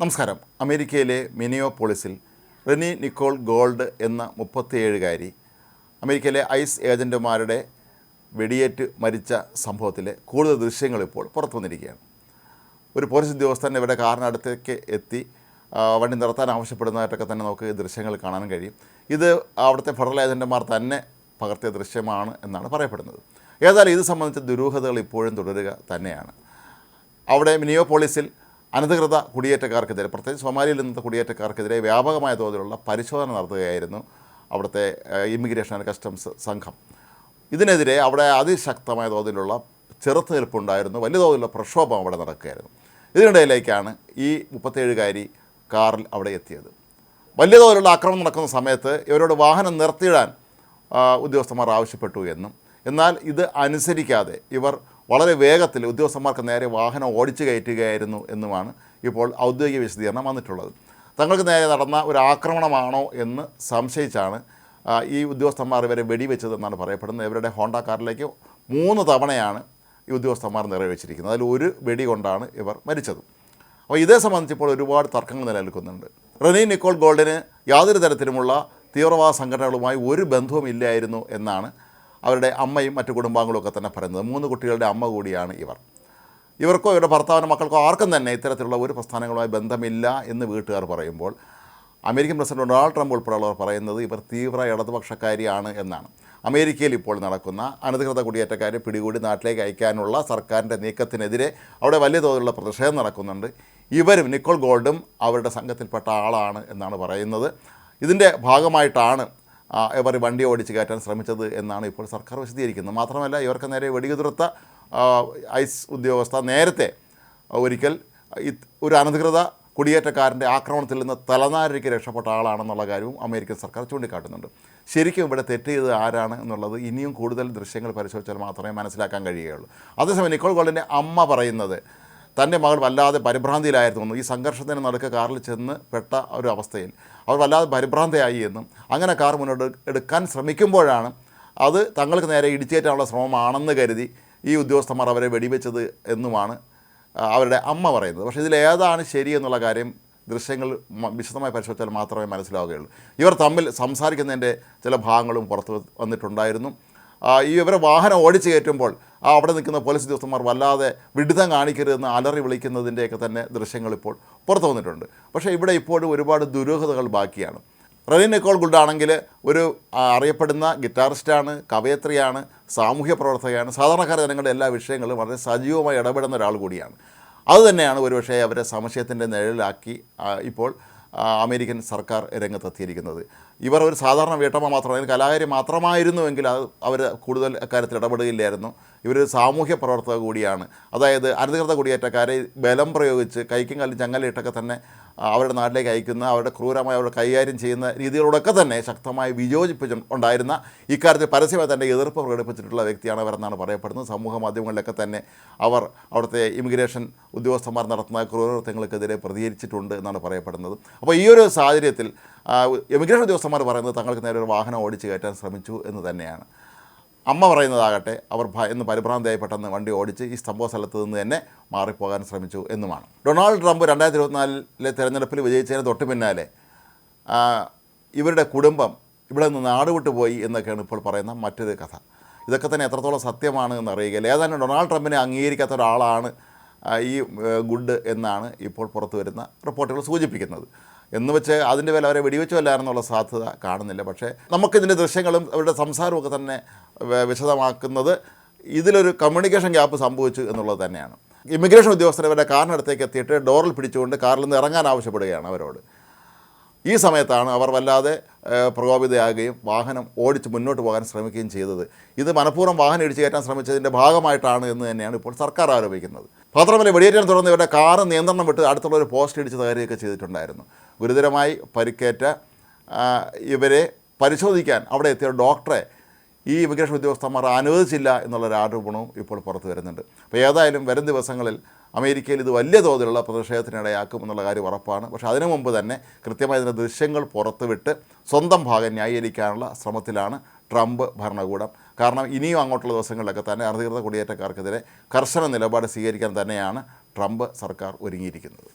നമസ്കാരം. അമേരിക്കയിലെ മിനിയോപോളിസിൽ Reni Nicole gold എന്ന മുപ്പത്തിയേഴുകാരി അമേരിക്കയിലെ ഐസ് ഏജന്റുമാരുടെ വെടിയേറ്റ് മരിച്ച സംഭവത്തിലെ കൂടുതൽ ദൃശ്യങ്ങൾ ഇപ്പോൾ പുറത്തു വന്നിരിക്കുകയാണ്. ഒരു പോലീസ് ഉദ്യോഗസ്ഥൻ ഇവിടെ കാറിനടുത്തേക്ക് എത്തി വണ്ടി നിർത്താൻ ആവശ്യപ്പെടുന്നതായിട്ടൊക്കെ തന്നെ നമുക്ക് ഈ ദൃശ്യങ്ങൾ കാണാൻ കഴിയും. ഇത് അവിടുത്തെ ഫെഡറൽ ഏജന്റുമാർ തന്നെ പകർത്തിയ ദൃശ്യമാണ് എന്നാണ് പറയപ്പെടുന്നത്. ഏതായാലും ഇത് സംബന്ധിച്ച ദുരൂഹതകൾ ഇപ്പോഴും തുടരുക തന്നെയാണ്. അവിടെ മിനിയോപോളിസിൽ അനധികൃത കുടിയേറ്റക്കാർക്കെതിരെ പ്രത്യേകിച്ച് സൊമാലിയിൽ നിന്നുള്ള കുടിയേറ്റക്കാർക്കെതിരെ വ്യാപകമായ തോതിലുള്ള പരിശോധന നടത്തുകയായിരുന്നു അവിടുത്തെ ഇമിഗ്രേഷൻ ആൻഡ് കസ്റ്റംസ് സംഘം. ഇതിനെതിരെ അവിടെ അതിശക്തമായ തോതിലുള്ള ചെറുത്തുനിൽപ്പുണ്ടായിരുന്നു. വലിയ തോതിലുള്ള പ്രക്ഷോഭം അവിടെ നടക്കുകയായിരുന്നു. ഇതിനിടയിലേക്കാണ് ഈ മുപ്പത്തേഴുകാരി കാറിൽ അവിടെ എത്തിയത്. വലിയ തോതിലുള്ള ആക്രമണം നടക്കുന്ന സമയത്ത് ഇവരോട് വാഹനം നിർത്തിയിടാൻ ഉദ്യോഗസ്ഥന്മാർ ആവശ്യപ്പെട്ടു എന്നും എന്നാൽ ഇത് അനുസരിക്കാതെ ഇവർ വളരെ വേഗത്തിൽ ഉദ്യോഗസ്ഥന്മാർക്ക് നേരെ വാഹനം ഓടിച്ചു കയറ്റുകയായിരുന്നു എന്നുമാണ് ഇപ്പോൾ ഔദ്യോഗിക വിശദീകരണം വന്നിട്ടുള്ളത്. തങ്ങൾക്ക് നേരെ നടന്ന ഒരു ആക്രമണമാണോ എന്ന് സംശയിച്ചാണ് ഈ ഉദ്യോഗസ്ഥന്മാർ ഇവരെ വെടിവെച്ചതെന്നാണ് പറയപ്പെടുന്നത്. ഇവരുടെ ഹോണ്ട കാറിലേക്ക് മൂന്ന് തവണയാണ് ഈ ഉദ്യോഗസ്ഥന്മാർ നിറവേച്ചിരിക്കുന്നത് അതിൽ ഒരു വെടി കൊണ്ടാണ് ഇവർ മരിച്ചത്. അപ്പോൾ ഇതേ സംബന്ധിച്ച് ഇപ്പോൾ ഒരുപാട് തർക്കങ്ങൾ നിലനിൽക്കുന്നുണ്ട്. റെനി നിക്കോൾ ഗോൾഡിന് യാതൊരു തരത്തിലുമുള്ള തീവ്രവാദ സംഘടനകളുമായി ഒരു ബന്ധവും ഇല്ലായിരുന്നു എന്നാണ് അവരുടെ അമ്മയും മറ്റു കുടുംബാംഗങ്ങളും ഒക്കെ തന്നെ പറയുന്നത്. മൂന്ന് കുട്ടികളുടെ അമ്മ കൂടിയാണ് ഇവർ. ഇവർക്കോ ഇവരുടെ ഭർത്താവിനോ മക്കൾക്കോ ആർക്കും തന്നെ ഇത്തരത്തിലുള്ള ഒരു പ്രസ്ഥാനങ്ങളുമായി ബന്ധമില്ല എന്ന് വീട്ടുകാർ പറയുമ്പോൾ അമേരിക്കൻ പ്രസിഡന്റ് ഡൊണാൾഡ് ട്രംപ് ഉൾപ്പെടെയുള്ളവർ പറയുന്നത് ഇവർ തീവ്ര ഇടതുപക്ഷക്കാരിയാണ് എന്നാണ്. അമേരിക്കയിൽ ഇപ്പോൾ നടക്കുന്ന അനധികൃത കുടിയേറ്റക്കാരെ പിടികൂടി നാട്ടിലേക്ക് അയക്കാനുള്ള സർക്കാരിന്റെ നീക്കത്തിനെതിരെ അവിടെ വലിയ തോതിലുള്ള പ്രതിഷേധം നടക്കുന്നുണ്ട്. ഇവരും നിക്കോൾ ഗോൾഡും അവരുടെ സംഘത്തിൽപ്പെട്ട ആളാണ് എന്നാണ് പറയുന്നത്. ഇതിന്റെ ഭാഗമായിട്ടാണ് ഇവർ വണ്ടി ഓടിച്ച് കയറ്റാൻ ശ്രമിച്ചത് എന്നാണ് ഇപ്പോൾ സർക്കാർ വിശദീകരിക്കുന്നത്. മാത്രമല്ല ഇവർക്ക് നേരെ വെടിയുതിർത്ത ഐസ് ഉദ്യോഗസ്ഥ നേരത്തെ ഒരിക്കൽ ഒരു അനധികൃത കുടിയേറ്റക്കാരന്റെ ആക്രമണത്തിൽ നിന്ന് തലനാരിക്ക് രക്ഷപ്പെട്ട ആളാണെന്നുള്ള കാര്യവും അമേരിക്കൻ സർക്കാർ ചൂണ്ടിക്കാട്ടുന്നുണ്ട്. ശരിക്കും ഇവിടെ തെറ്റ് ചെയ്തത് ആരാണ് എന്നുള്ളത് ഇനിയും കൂടുതൽ ദൃശ്യങ്ങൾ പരിശോധിച്ചാൽ മാത്രമേ മനസ്സിലാക്കാൻ കഴിയുകയുള്ളൂ. അതേസമയം നിക്കോൾ ഗോൾഡിന്റെ അമ്മ പറയുന്നത് തന്റെ മകൾ വല്ലാതെ പരിഭ്രാന്തിയിലായിരുന്നു ഈ സംഘർഷത്തിന് നടുക്ക് കാറിൽ ചെന്ന് പെട്ട ഒരു അവസ്ഥയിൽ. അവർ വല്ലാതെ പരിഭ്രാന്തയായി എന്നും അങ്ങനെ കാർ മുന്നോട്ട് എടുക്കാൻ ശ്രമിക്കുമ്പോഴാണ് അത് തങ്ങൾക്ക് നേരെ ഇടിച്ചേറ്റാനുള്ള ശ്രമമാണെന്ന് കരുതി ഈ ഉദ്യോഗസ്ഥന്മാർ അവരെ വെടിവെച്ചത് എന്നുമാണ് അവരുടെ അമ്മ പറയുന്നത്. പക്ഷേ ഇതിലേതാണ് ശരിയെന്നുള്ള കാര്യം ദൃശ്യങ്ങൾ വിശദമായി പരിശോധിച്ചാൽ മാത്രമേ മനസ്സിലാവുകയുള്ളൂ. ഇവർ തമ്മിൽ സംസാരിക്കുന്നതിന്റെ ചില ഭാഗങ്ങളും പുറത്ത് വന്നിട്ടുണ്ടായിരുന്നു. ഈ ഇവരെ വാഹനം ഓടിച്ചു കയറ്റുമ്പോൾ ആ അവിടെ നിൽക്കുന്ന പോലീസ് ഉദ്യോഗസ്ഥന്മാർ വല്ലാതെ വിഡിതം കാണിക്കരുതെന്ന് അലറി വിളിക്കുന്നതിന്റെയൊക്കെ തന്നെ ദൃശ്യങ്ങൾ ഇപ്പോൾ പുറത്തു വന്നിട്ടുണ്ട്. പക്ഷേ ഇവിടെ ഇപ്പോഴും ഒരുപാട് ദുരൂഹതകൾ ബാക്കിയാണ്. റെനി നിക്കോൾ ഗുഡ് ആണെങ്കിൽ ഒരു അറിയപ്പെടുന്ന ഗിറ്റാറിസ്റ്റാണ് കവയത്രിയാണ് സാമൂഹ്യ പ്രവർത്തകയാണ് സാധാരണക്കാർ ജനങ്ങളുടെ എല്ലാ വിഷയങ്ങളും വളരെ സജീവമായി ഇടപെടുന്ന ഒരാൾ കൂടിയാണ്. അതുതന്നെയാണ് ഒരുപക്ഷേ അവരെ സംശയത്തിന്റെ നിഴലിലാക്കി ഇപ്പോൾ അമേരിക്കൻ സർക്കാർ രംഗത്തെത്തിയിരിക്കുന്നത്. ഇവർ ഒരു സാധാരണ വീട്ടമ്മ മാത്രമാണ് കലാകാരി മാത്രമായിരുന്നുവെങ്കിൽ അത് അവർ കൂടുതൽ കാര്യത്തിൽ ഇടപെടുകയില്ലായിരുന്നു. ഇവരൊരു സാമൂഹ്യ പ്രവർത്തക കൂടിയാണ്. അതായത് അനധികൃത കുടിയേറ്റക്കാരെ ബലം പ്രയോഗിച്ച് കൈക്കും കല്ലും ചങ്ങലയിട്ടൊക്കെ തന്നെ അവരുടെ നാട്ടിലേക്ക് അയക്കുന്ന അവരുടെ ക്രൂരമായി അവരുടെ കൈകാര്യം ചെയ്യുന്ന രീതികളോടൊക്കെ തന്നെ ശക്തമായി വിയോജിപ്പിച്ചു ഉണ്ടായിരുന്ന ഇക്കാര്യത്തിൽ പരസ്യമായി തന്റെ എതിർപ്പ് പ്രകടിപ്പിച്ചിട്ടുള്ള വ്യക്തിയാണ് അവരെന്നാണ് പറയപ്പെടുന്നത്. സമൂഹ മാധ്യമങ്ങളിലൊക്കെ തന്നെ അവർ അവിടുത്തെ ഇമിഗ്രേഷൻ ഉദ്യോഗസ്ഥന്മാർ നടത്തുന്ന ക്രൂരകൃത്യങ്ങൾക്കെതിരെ പ്രതികരിച്ചിട്ടുണ്ട് എന്നാണ് പറയപ്പെടുന്നത്. അപ്പോൾ ഈ ഒരു സാഹചര്യത്തിൽ ഇമിഗ്രേഷൻ ഉദ്യോഗസ്ഥന്മാർ പറയുന്നത് തങ്ങൾക്ക് നേരെ ഒരു വാഹനം ഓടിച്ച് കയറ്റാൻ ശ്രമിച്ചു എന്ന് തന്നെയാണ്. അമ്മ പറയുന്നതാകട്ടെ അവർ എന്ന് പരിഭ്രാന്തിയായി പെട്ടെന്ന് വണ്ടി ഓടിച്ച് ഈ സംഭവ സ്ഥലത്ത് നിന്ന് തന്നെ മാറിപ്പോകാൻ ശ്രമിച്ചു എന്നുമാണ്. ഡൊണാൾഡ് ട്രംപ് രണ്ടായിരത്തി ഇരുപത്തിനാലിലെ തെരഞ്ഞെടുപ്പിൽ വിജയിച്ചതിന് തൊട്ട് പിന്നാലെ ഇവരുടെ കുടുംബം ഇവിടെ നിന്ന് നാടുവിട്ടു പോയി എന്നൊക്കെയാണ് ഇപ്പോൾ പറയുന്ന മറ്റൊരു കഥ. ഇതൊക്കെ തന്നെ എത്രത്തോളം സത്യമാണ് എന്ന് അറിയുകയില്ല ഏതായാലും ഡൊണാൾഡ് ട്രംപിനെ അംഗീകരിക്കാത്ത ഒരാളാണ് ഈ ഗുഡ് എന്നാണ് ഇപ്പോൾ പുറത്തു വരുന്ന റിപ്പോർട്ടുകൾ സൂചിപ്പിക്കുന്നത്. എന്ന് വെച്ച് അതിന്റെ പേരിൽ അവരെ വെടിവെച്ചു അല്ലായിരുന്നുള്ള സാധ്യത കാണുന്നില്ല. പക്ഷേ നമുക്കിതിന്റെ ദൃശ്യങ്ങളും അവരുടെ സംസാരവും ഒക്കെ തന്നെ വിശദമാക്കുന്നത് ഇതിലൊരു കമ്മ്യൂണിക്കേഷൻ ഗ്യാപ്പ് സംഭവിച്ചു എന്നുള്ളത് തന്നെയാണ്. ഇമിഗ്രേഷൻ ഉദ്യോഗസ്ഥർ ഇവരുടെ കാറിനടുത്തേക്ക് എത്തിയിട്ട് ഡോറിൽ പിടിച്ചുകൊണ്ട് കാറിൽ നിന്ന് ഇറങ്ങാൻ ആവശ്യപ്പെടുകയാണ് അവരോട്. ഈ സമയത്താണ് അവർ വല്ലാതെ പ്രകോപിതയാകുകയും വാഹനം ഓടിച്ച് മുന്നോട്ട് പോകാൻ ശ്രമിക്കുകയും ചെയ്തത്. ഇത് മനഃപൂർവം വാഹനം ഇടിച്ചു കയറ്റാൻ ശ്രമിച്ചതിന്റെ ഭാഗമായിട്ടാണ് എന്ന് തന്നെയാണ് ഇപ്പോൾ സർക്കാർ ആരോപിക്കുന്നത്. മാത്രമല്ല വെടിയേറ്റാൻ തുടർന്ന് ഇവരുടെ കാറ് നിയന്ത്രണം വിട്ട് അടുത്തുള്ള ഒരു പോസ്റ്റ് ഇടിച്ച് തകരുകയൊക്കെ ചെയ്തിട്ടുണ്ടായിരുന്നു. ഗുരുതരമായി പരിക്കേറ്റ ഇവരെ പരിശോധിക്കാൻ അവിടെ എത്തിയ ഡോക്ടറെ ഈ ഇമിഗ്രേഷൻ ഉദ്യോഗസ്ഥന്മാർ അനുവദിച്ചില്ല എന്നുള്ളൊരു ആരോപണവും ഇപ്പോൾ പുറത്ത് വരുന്നുണ്ട്. അപ്പോൾ ഏതായാലും വരും ദിവസങ്ങളിൽ അമേരിക്കയിൽ ഇത് വലിയ തോതിലുള്ള പ്രതിഷേധത്തിനിടയാക്കും എന്നുള്ള കാര്യം ഉറപ്പാണ്. പക്ഷേ അതിനു മുമ്പ് തന്നെ കൃത്യമായി ഇതിന്റെ ദൃശ്യങ്ങൾ പുറത്തുവിട്ട് സ്വന്തം ഭാഗം ന്യായീകരിക്കാനുള്ള ശ്രമത്തിലാണ് ട്രംപ് ഭരണകൂടം. കാരണം ഇനിയും അങ്ങോട്ടുള്ള ദിവസങ്ങളിലൊക്കെ തന്നെ അനധികൃത കുടിയേറ്റക്കാർക്കെതിരെ കർശന നിലപാട് സ്വീകരിക്കാൻ തന്നെയാണ് ട്രംപ് സർക്കാർ ഒരുങ്ങിയിരിക്കുന്നത്.